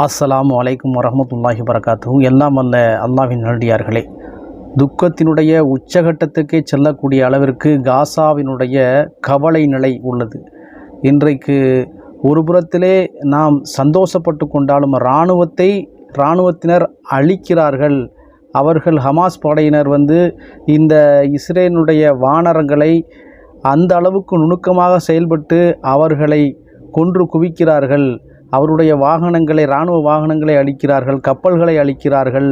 அஸ்ஸலாமு அலைக்கும் வரமத்துல்லாஹி வரகாத்தும் எல்லாம் அல்ல அல்லாவின் நல்லடியார்களே துக்கத்தினுடைய உச்சகட்டத்துக்கே செல்லக்கூடிய அளவிற்கு காசாவினுடைய கவலை நிலை உள்ளது. இன்றைக்கு ஒரு புறத்திலே நாம் சந்தோஷப்பட்டு கொண்டாலும் இராணுவத்தை இராணுவத்தினர் அழிக்கிறார்கள். அவர்கள் ஹமாஸ் படையினர் வந்து இந்த இஸ்ரேலுடைய வானரங்களை அந்த அளவுக்கு நுணுக்கமாக செயல்பட்டு அவர்களை கொன்று குவிக்கிறார்கள். அவருடைய வாகனங்களை இராணுவ வாகனங்களை அழிக்கிறார்கள் கப்பல்களை அழிக்கிறார்கள்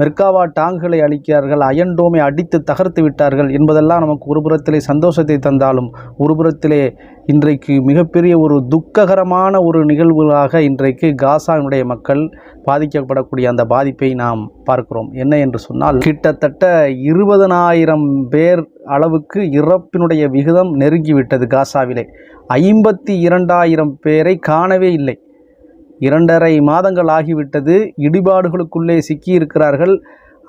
மெர்காவா டாங்குகளை அழிக்கிறார்கள் அயன்டோமை அடித்து தகர்த்து விட்டார்கள் என்பதெல்லாம் நமக்கு ஒரு புறத்திலே சந்தோஷத்தை தந்தாலும் ஒரு புறத்திலே இன்றைக்கு மிகப்பெரிய ஒரு துக்ககரமான ஒரு நிகழ்வுகளாக இன்றைக்கு காசாவினுடைய மக்கள் பாதிக்கப்படக்கூடிய அந்த பாதிப்பை நாம் பார்க்கிறோம். என்ன என்று சொன்னால் கிட்டத்தட்ட இருபதனாயிரம் பேர் அளவுக்கு இறப்பினுடைய விகிதம் நெருங்கிவிட்டது காசாவிலே. ஐம்பத்தி இரண்டாயிரம் பேரை காணவே இல்லை. இரண்டரை மாதங்கள் ஆகிவிட்டது. இடிபாடுகளுக்குள்ளே சிக்கியிருக்கிறார்கள்.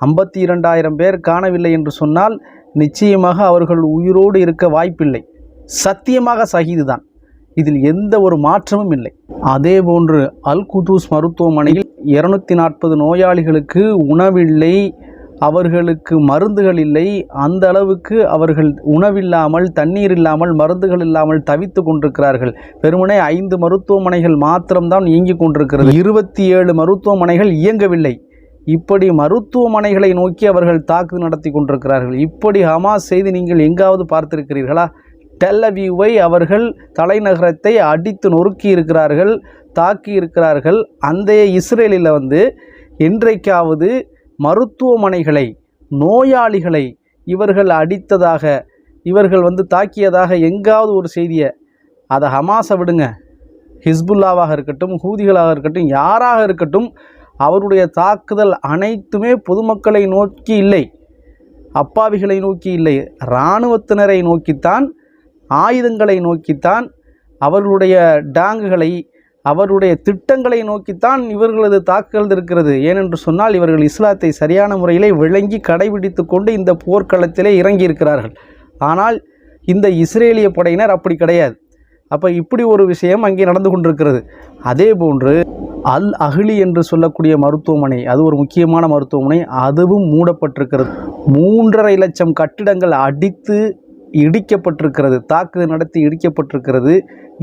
ஐம்பத்தி இரண்டாயிரம் பேர் காணவில்லை என்று சொன்னால் நிச்சயமாக அவர்கள் உயிரோடு இருக்க வாய்ப்பில்லை. சத்தியமாக சகிதுதான். இதில் எந்த ஒரு மாற்றமும் இல்லை. அதே போன்று அல் குதூஸ் மருத்துவமனையில் இருநூத்தி நாற்பது நோயாளிகளுக்கு உணவில்லை. அவர்களுக்கு மருந்துகள் இல்லை. அந்த அளவுக்கு அவர்கள் உணவில்லாமல் தண்ணீர் இல்லாமல் மருந்துகள் இல்லாமல் தவித்து கொண்டிருக்கிறார்கள். வெறுமனே ஐந்து மருத்துவமனைகள் மாத்திரம்தான் இயங்கிக் கொண்டிருக்கிறது. இருபத்தி ஏழு மருத்துவமனைகள் இயங்கவில்லை. இப்படி மருத்துவமனைகளை நோக்கி அவர்கள் தாக்குதல் நடத்தி கொண்டிருக்கிறார்கள். இப்படி ஹமாஸ் செய்து நீங்கள் எங்காவது பார்த்திருக்கிறீர்களா? டெல்லவியூவை அவர்கள் தலைநகரத்தை அடித்து நொறுக்கி இருக்கிறார்கள் தாக்கி இருக்கிறார்கள். அந்த இஸ்ரேலில் வந்து என்றைக்காவது மருத்துவமனைகளை நோயாளிகளை இவர்கள் அடித்ததாக இவர்கள் வந்து தாக்கியதாக எங்காவது ஒரு செய்தியை அதை ஹமாஸை விடுங்க. ஹிஸ்புல்லாவாக இருக்கட்டும் ஹூதிகளாக இருக்கட்டும் யாராக இருக்கட்டும் அவருடைய தாக்குதல் அனைத்துமே பொதுமக்களை நோக்கி இல்லை. அப்பாவிகளை நோக்கி இல்லை. இராணுவத்தினரை நோக்கித்தான் ஆயுதங்களை நோக்கித்தான் அவர்களுடைய டாங்குகளை அவருடைய திட்டங்களை நோக்கித்தான் இவர்களது தாக்குதல் இருக்கிறது. ஏனென்று சொன்னால் இவர்கள் இஸ்லாத்தை சரியான முறையிலே விளங்கி கடைபிடித்து கொண்டு இந்த போர்க்களத்திலே இறங்கி இருக்கிறார்கள் ஆனால் இந்த இஸ்ரேலிய படையினர் அப்படி கிடையாது. அப்போ இப்படி ஒரு விஷயம் அங்கே நடந்து கொண்டிருக்கிறது. அதே போன்று அல் அகிலி என்று சொல்லக்கூடிய மருத்துவமனை அது ஒரு முக்கியமான மருத்துவமனை அதுவும் மூடப்பட்டிருக்கிறது. மூன்றரை லட்சம் கட்டிடங்கள் அடித்து இடிக்கப்பட்டிருக்கிறது தாக்குதல் நடத்தி இடிக்கப்பட்டிருக்கிறது.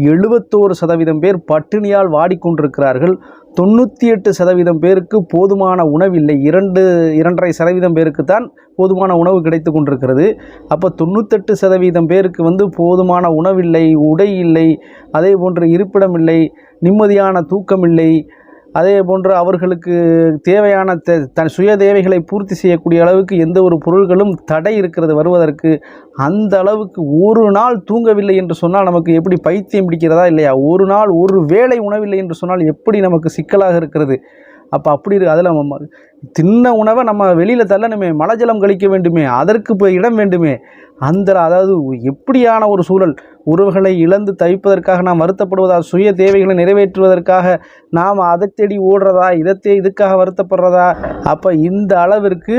எழுபத்தோரு சதவீதம் பேர் பட்டினியால் வாடிக்கொண்டிருக்கிறார்கள். தொண்ணூற்றி எட்டு சதவீதம் பேருக்கு போதுமான உணவில்லை. இரண்டு இரண்டரை சதவீதம் பேருக்கு தான் போதுமான உணவு கிடைத்து கொண்டிருக்கிறது. அப்போ தொண்ணூத்தெட்டு சதவீதம் பேருக்கு வந்து போதுமான உணவில்லை உடை இல்லை அதே போன்று இருப்பிடம் இல்லை நிம்மதியான தூக்கம் இல்லை அதே போன்று அவர்களுக்கு தேவையான தே- தன் சுய தேவைகளை பூர்த்தி செய்யக்கூடிய அளவுக்கு எந்த ஒரு பொருள்களும் தடை இருக்கிறது வருவதற்கு அந்த அளவுக்கு ஒரு நாள் தூங்கவில்லை என்று சொன்னால் நமக்கு எப்படி பைத்தியம் பிடிக்கிறதா இல்லையா? ஒரு நாள் ஒரு வேளை உணவில்லை என்று சொன்னால் எப்படி நமக்கு சிக்கலாக இருக்கிறது? அப்போ அப்படி இருக்கு அதில் நம்ம தின்ன உணவை நம்ம வெளியில் தள்ளணுமே மலஜலம் கழிக்க வேண்டுமே அதற்கு இப்போ இடம் வேண்டுமே. அந்த அதாவது எப்படியான ஒரு சூழல் உறவுகளை இழந்து தவிப்பதற்காக நாம் வருத்தப்படுவதா சுய தேவைகளை நிறைவேற்றுவதற்காக நாம் அதை தேடி ஓடுறதா இதை இதுக்காக வருத்தப்படுறதா அப்போ இந்த அளவிற்கு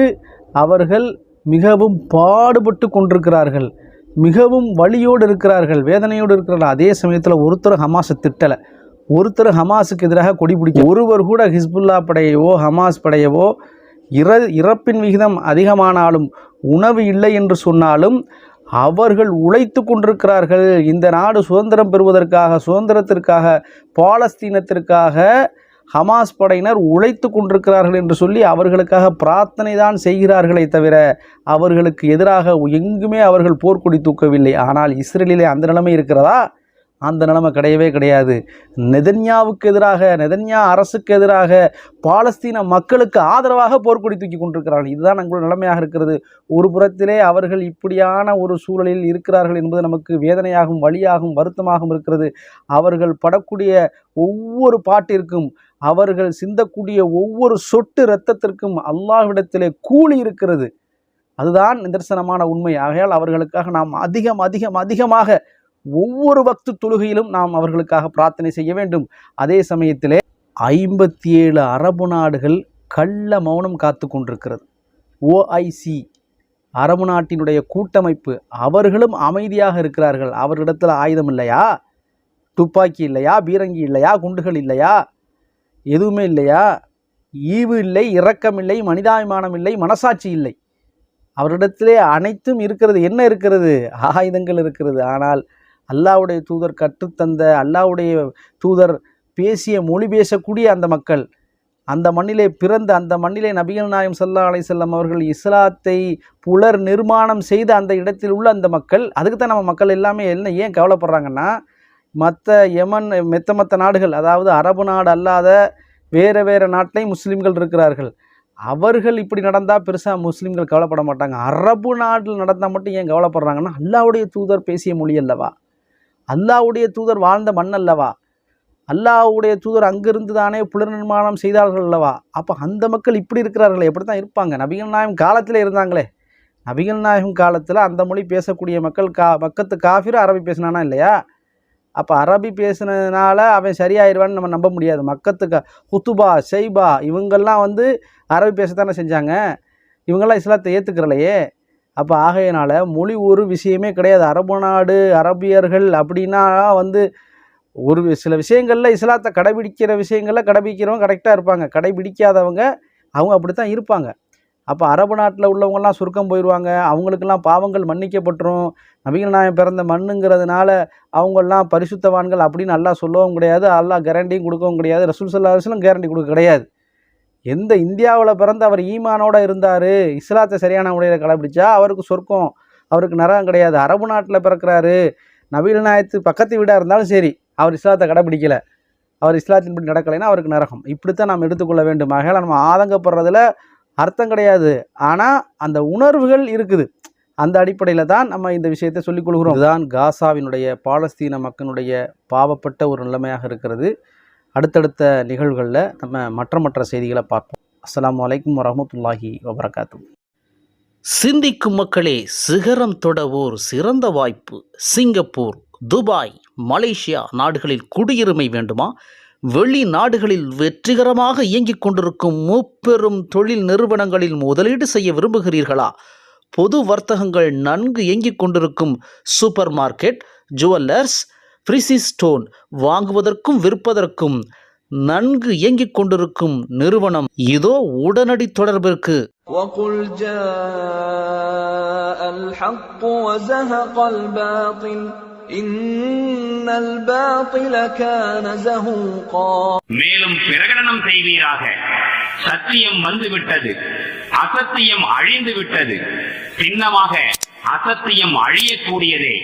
அவர்கள் மிகவும் பாடுபட்டு கொண்டிருக்கிறார்கள். மிகவும் வழியோடு இருக்கிறார்கள் வேதனையோடு இருக்கிறார்கள். அதே சமயத்தில் ஒருத்தர் ஹமாஸை திட்டலை. ஒருத்தர் ஹமாஸுக்கு எதிராக கொடி பிடிக்க ஒருவர் கூட ஹிஸ்புல்லா படையவோ ஹமாஸ் படையவோ இற இறப்பின் விகிதம் அதிகமானாலும் உணவு இல்லை என்று சொன்னாலும் அவர்கள் உழைத்து கொண்டிருக்கிறார்கள். இந்த நாடு சுதந்திரம் பெறுவதற்காக சுதந்திரத்திற்காக பாலஸ்தீனத்திற்காக ஹமாஸ் படையினர் உழைத்து கொண்டிருக்கிறார்கள் என்று சொல்லி அவர்களுக்காக பிரார்த்தனை தான் செய்கிறார்களே தவிர அவர்களுக்கு எதிராக எங்குமே அவர்கள் போர்க்கொடி தூக்கவில்லை. ஆனால் இஸ்ரேலிலே அந்த நிலைமை இருக்கிறதா? அந்த நிலைமை கிடையவே கிடையாது. நெதன்யாவுக்கு எதிராக நெதன்யா அரசுக்கு எதிராக பாலஸ்தீன மக்களுக்கு ஆதரவாக போர்க்கொடி தூக்கி கொண்டிருக்கிறார்கள். இதுதான் எங்களுடைய நிலைமையாக இருக்கிறது. ஒரு புறத்திலே அவர்கள் இப்படியான ஒரு சூழலில் இருக்கிறார்கள் என்பது நமக்கு வேதனையாகும் வழியாகும் வருத்தமாகவும் இருக்கிறது. அவர்கள் படக்கூடிய ஒவ்வொரு பாட்டிற்கும் அவர்கள் சிந்தக்கூடிய ஒவ்வொரு சொட்டு இரத்தத்திற்கும் அல்லாஹ்விடத்திலே கூலி இருக்கிறது. அதுதான் நிதர்சனமான உண்மை. ஆகையால் அவர்களுக்காக நாம் அதிகம் அதிகம் அதிகமாக ஒவ்வொரு பக்து தொழுகையிலும் நாம் அவர்களுக்காக பிரார்த்தனை செய்ய வேண்டும். அதே சமயத்திலே ஐம்பத்தி ஏழு அரபு நாடுகள் கள்ள மௌனம் காத்து கொண்டிருக்கிறது. ஓஐசி அரபு நாட்டினுடைய கூட்டமைப்பு அவர்களும் அமைதியாக இருக்கிறார்கள். அவர்களிடத்தில் ஆயுதம் இல்லையா? துப்பாக்கி இல்லையா? பீரங்கி இல்லையா? குண்டுகள் இல்லையா? எதுவுமே இல்லையா? ஈவு இல்லை இரக்கம் இல்லை மனிதாபிமானம் இல்லை மனசாட்சி இல்லை. அவரிடத்திலே அனைத்தும் இருக்கிறது. என்ன இருக்கிறது? ஆயுதங்கள் இருக்கிறது. ஆனால் அல்லாவுடைய தூதர் கற்றுத்தந்த அல்லாவுடைய தூதர் பேசிய மொழி பேசக்கூடிய அந்த மக்கள் அந்த மண்ணிலே பிறந்த அந்த மண்ணிலே நபிகள் நாயம் சல்லா அலை செல்லம் அவர்கள் இஸ்லாத்தை புலர் நிர்மாணம் செய்த அந்த இடத்தில் உள்ள அந்த மக்கள் அதுக்கு தான் நம்ம மக்கள் எல்லாமே என்ன ஏன் கவலைப்படுறாங்கன்னா மற்ற யமன் மெத்த மற்ற நாடுகள் அதாவது அரபு நாடு அல்லாத வேறு வேறு நாட்டிலையும் முஸ்லீம்கள் இருக்கிறார்கள். அவர்கள் இப்படி நடந்தால் பெருசாக முஸ்லீம்கள் கவலைப்பட மாட்டாங்க. அரபு நாட்டில் நடந்தால் மட்டும் ஏன் கவலைப்படுறாங்கன்னா அல்லாவுடைய தூதர் பேசிய மொழி அல்லவா? அல்லாவுடைய தூதர் வாழ்ந்த மண் அல்லவா? அல்லாஹ்வுடைய தூதர் அங்கிருந்து தானே புலர் நிர்மாணம் செய்தார்கள் அல்லவா? அப்போ அந்த மக்கள் இப்படி இருக்கிறார்களே எப்படி தான் இருப்பாங்க. நபிகள் நாயகம் காலத்தில் இருந்தாங்களே. நபிகள் நாயகம் காலத்தில் அந்த மொழி பேசக்கூடிய மக்கள் கா மக்கத்து காஃபிரும் அரபி பேசினானா இல்லையா? அப்போ அரபி பேசுனதுனால அவன் சரியாயிருவான்னு நம்ம நம்ப முடியாது. மக்கத்து குத்துபா ஷெய்பா இவங்கெல்லாம் வந்து அரபி பேசத்தானே செஞ்சாங்க. இவங்கெல்லாம் இஸ்லாத்தை ஏற்றுக்கிறலையே அப்போ ஆகையினால் மொழி ஒரு விஷயமே கிடையாது. அரபு நாடு அரபியர்கள் அப்படின்னா வந்து ஒரு சில விஷயங்களில் இஸ்லாத்தை கடைபிடிக்கிற விஷயங்களில் கடைபிடிக்கிறவங்க கரெக்டாக இருப்பாங்க. கடைபிடிக்காதவங்க அவங்க அப்படி தான் இருப்பாங்க. அப்போ அரபு நாட்டில் உள்ளவங்கலாம் சுருக்கம் போயிடுவாங்க அவங்களுக்கெல்லாம் பாவங்கள் மன்னிக்கப்பட்டுரும். நபிகள் நாயம் பிறந்த மண்ணுங்கிறதுனால அவங்கெல்லாம் பரிசுத்தவான்கள் அப்படின்னு நல்லா சொல்லவும் கிடையாது. அல்லாஹ் கேரண்டியும் கொடுக்கவும் கிடையாது. ரசூல் சல்லா கேரண்டி கொடுக்க கிடையாது. எந்த இந்தியாவில் பிறந்து அவர் ஈமானோட இருந்தார்? இஸ்லாத்தை சரியான முறையில் கடைபிடிச்சா? அவருக்கு சொர்க்கம். அவருக்கு நரகம் கிடையாது. அரபு நாட்டில் பிறக்கிறாரு. நவீன நாயத்து பக்கத்து வீடாக இருந்தாலும் சரி அவர் இஸ்லாத்தை கடைப்பிடிக்கலை அவர் இஸ்லாத்தின்படி நடக்கலைன்னா அவருக்கு நரகம். இப்படித்தான் நாம் எடுத்துக்கொள்ள வேண்டும். ஆகையால் நம்ம ஆதங்கப்படுறதுல அர்த்தம் கிடையாது. ஆனால் அந்த உணர்வுகள் இருக்குது. அந்த அடிப்படையில் தான் நம்ம இந்த விஷயத்தை சொல்லிக் கொள்கிறோம். இதுதான் காசாவினுடைய பாலஸ்தீன மக்களுடைய பாவப்பட்ட ஒரு நிலைமையாக இருக்கிறது. அடுத்தடுத்த நிகழ்வுகளில் நம்ம மற்ற மற்ற செய்திகளை பார்ப்போம். அஸ்லாம் வலைக்கம் வரமத்துல்லாஹி வபரகாத்து சிந்திக்கும் மக்களே சிகரம் தொடவோர் சிறந்த வாய்ப்பு. சிங்கப்பூர் துபாய் மலேசியா நாடுகளில் குடியுரிமை வேண்டுமா? வெளிநாடுகளில் வெற்றிகரமாக இயங்கிக் கொண்டிருக்கும் மூப்பெரும் தொழில் நிறுவனங்களில் முதலீடு செய்ய விரும்புகிறீர்களா? பொது வர்த்தகங்கள் நன்கு இயங்கிக் கொண்டிருக்கும் super market jewellers precious stone வாங்குவதற்கும் விற்பதற்கும் நன்கு இயங்கிக் கொண்டிருக்கும் நிறுவனம். இதோ உடனடி தொடர்பிற்கு. மேலும் பிரகடனம் செய்வீராக. சத்தியம் வந்துவிட்டது. அசத்தியம் அழிந்து விட்டது சின்னமாக அசத்தியம் அழியக்கூடியதே.